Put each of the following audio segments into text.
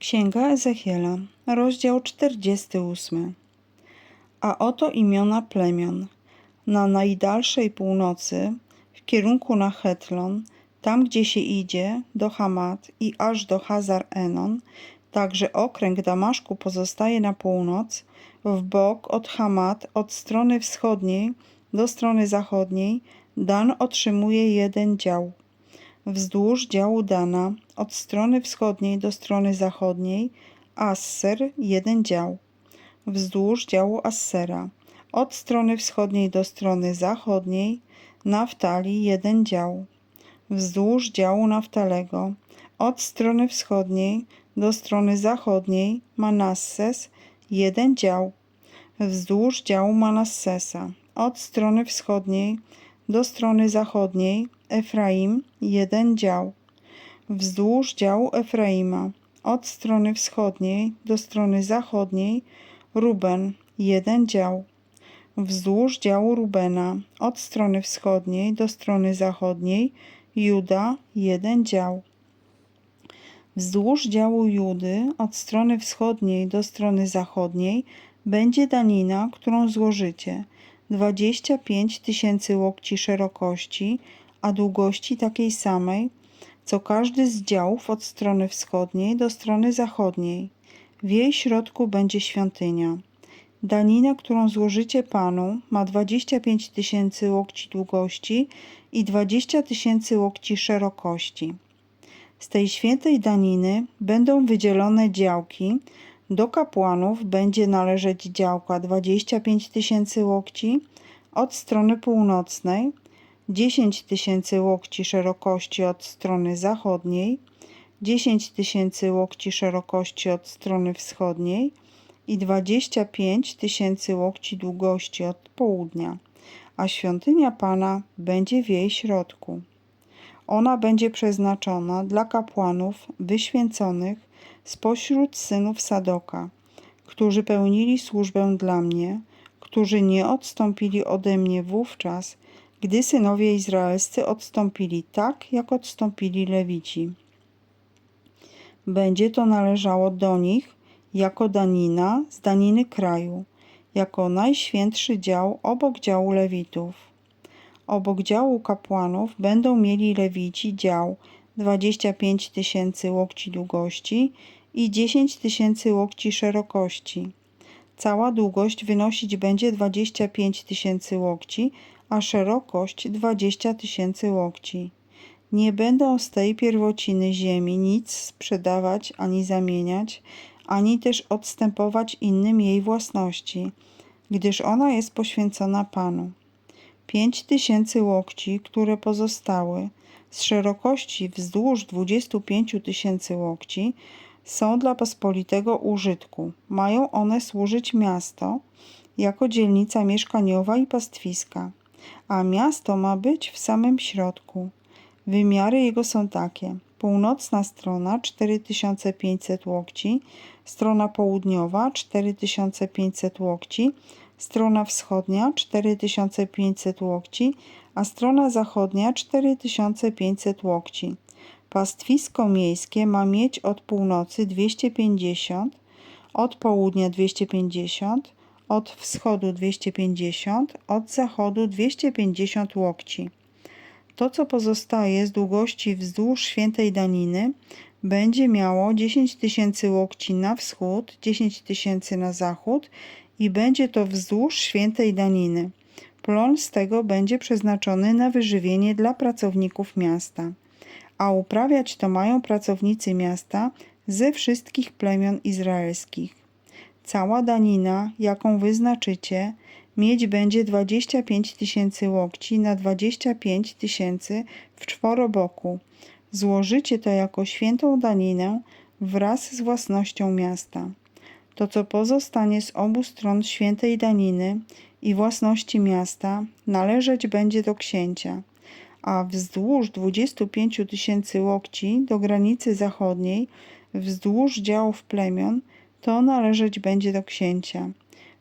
Księga Ezechiela, rozdział 48. A oto imiona plemion. Na najdalszej północy, w kierunku na Hetlon, tam gdzie się idzie, do Hamat i aż do Hazar Enon, także okręg Damaszku pozostaje na północ, w bok od Hamat, od strony wschodniej do strony zachodniej, Dan otrzymuje jeden dział wzdłuż działu Dana, od strony wschodniej do strony zachodniej, Asser jeden dział, wzdłuż działu Assera, od strony wschodniej do strony zachodniej, Naftali jeden dział, wzdłuż działu Naftalego, od strony wschodniej do strony zachodniej, Manasses jeden dział, wzdłuż działu Manassesa, od strony wschodniej do strony zachodniej, Efraim jeden dział, wzdłuż działu Efraima, od strony wschodniej do strony zachodniej, Ruben jeden dział, wzdłuż działu Rubena, od strony wschodniej do strony zachodniej, Juda jeden dział. Wzdłuż działu Judy, od strony wschodniej do strony zachodniej, będzie danina, którą złożycie, dwadzieścia pięć tysięcy łokci szerokości, a długości takiej samej, co każdy z działów od strony wschodniej do strony zachodniej. W jej środku będzie świątynia. Danina, którą złożycie Panu, ma 25 tysięcy łokci długości i 20 tysięcy łokci szerokości. Z tej świętej daniny będą wydzielone działki. Do kapłanów będzie należeć działka 25 tysięcy łokci od strony północnej, 10 tysięcy łokci szerokości od strony zachodniej, 10 tysięcy łokci szerokości od strony wschodniej i 25 tysięcy łokci długości od południa, a świątynia Pana będzie w jej środku. Ona będzie przeznaczona dla kapłanów wyświęconych spośród synów Sadoka, którzy pełnili służbę dla mnie, którzy nie odstąpili ode mnie wówczas, gdy synowie izraelscy odstąpili tak, jak odstąpili lewici. Będzie to należało do nich jako danina z daniny kraju, jako najświętszy dział obok działu lewitów. Obok działu kapłanów będą mieli lewici dział 25 tysięcy łokci długości i 10 tysięcy łokci szerokości. Cała długość wynosić będzie 25 tysięcy łokci, a szerokość 20 tysięcy łokci. Nie będą z tej pierwociny ziemi nic sprzedawać ani zamieniać, ani też odstępować innym jej własności, gdyż ona jest poświęcona Panu. Pięć tysięcy łokci, które pozostały, z szerokości wzdłuż 25 tysięcy łokci, są dla pospolitego użytku. Mają one służyć miasto jako dzielnica mieszkaniowa i pastwiska a miasto ma być w samym środku. Wymiary jego są takie. Północna strona 4500 łokci, strona południowa 4500 łokci, strona wschodnia 4500 łokci, a strona zachodnia 4500 łokci. Pastwisko miejskie ma mieć od północy 250, od południa 250, od wschodu 250, od zachodu 250 łokci. To, co pozostaje z długości wzdłuż świętej daniny, będzie miało 10 tysięcy łokci na wschód, 10 tysięcy na zachód i będzie to wzdłuż świętej daniny. Plon z tego będzie przeznaczony na wyżywienie dla pracowników miasta, a uprawiać to mają pracownicy miasta ze wszystkich plemion izraelskich. Cała danina, jaką wyznaczycie, mieć będzie 25 tysięcy łokci na 25 tysięcy w czworoboku. Złożycie to jako świętą daninę wraz z własnością miasta. To, co pozostanie z obu stron świętej daniny i własności miasta, należeć będzie do księcia, a wzdłuż 25 tysięcy łokci do granicy zachodniej, wzdłuż działów plemion, to należeć będzie do księcia.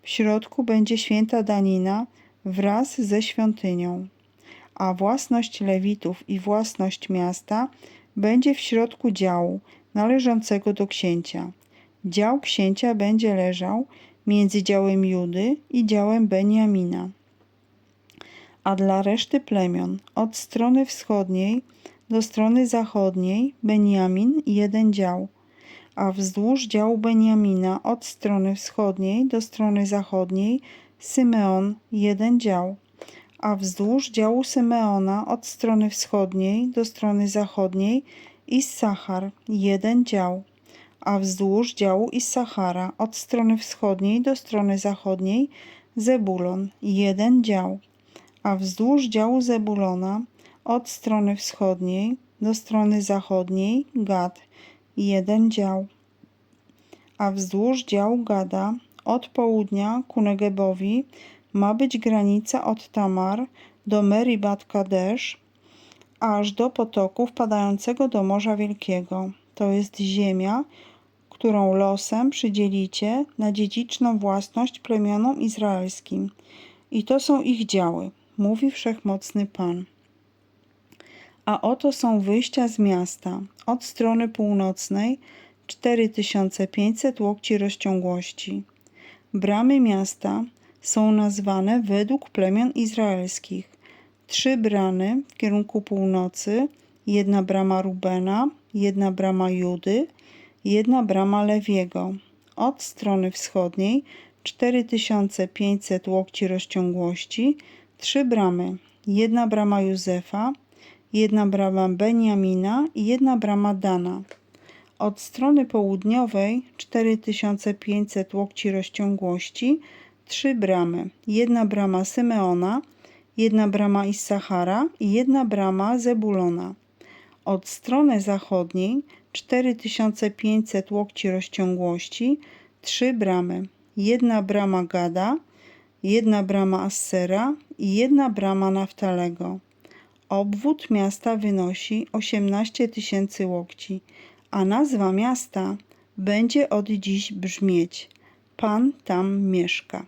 W środku będzie święta danina wraz ze świątynią, a własność lewitów i własność miasta będzie w środku działu należącego do księcia. Dział księcia będzie leżał między działem Judy i działem Beniamina. A dla reszty plemion od strony wschodniej do strony zachodniej Beniamin jeden dział, a wzdłuż działu Beniamina od strony wschodniej do strony zachodniej Symeon jeden dział, a wzdłuż działu Symeona od strony wschodniej do strony zachodniej Issachar jeden dział, a wzdłuż działu Issachara od strony wschodniej do strony zachodniej Zebulon jeden dział, a wzdłuż działu Zebulona od strony wschodniej do strony zachodniej Gad jeden dział, a wzdłuż działu Gada od południa ku Negebowi ma być granica od Tamar do Meribat Kadesz, aż do potoku wpadającego do Morza Wielkiego. To jest ziemia, którą losem przydzielicie na dziedziczną własność plemionom izraelskim. I to są ich działy, mówi Wszechmocny Pan. A oto są wyjścia z miasta od strony północnej 4500 łokci rozciągłości. Bramy miasta są nazwane według plemion izraelskich. Trzy bramy w kierunku północy, jedna brama Rubena, jedna brama Judy, jedna brama Lewiego. Od strony wschodniej 4500 łokci rozciągłości, trzy bramy, jedna brama Józefa, jedna brama Beniamina i jedna brama Dana. Od strony południowej 4500 łokci rozciągłości, trzy bramy. Jedna brama Symeona, jedna brama Issachara i jedna brama Zebulona. Od strony zachodniej 4500 łokci rozciągłości, trzy bramy. Jedna brama Gada, jedna brama Assera i jedna brama Naftalego. Obwód miasta wynosi 18 tysięcy łokci, a nazwa miasta będzie od dziś brzmieć Pan tam mieszka.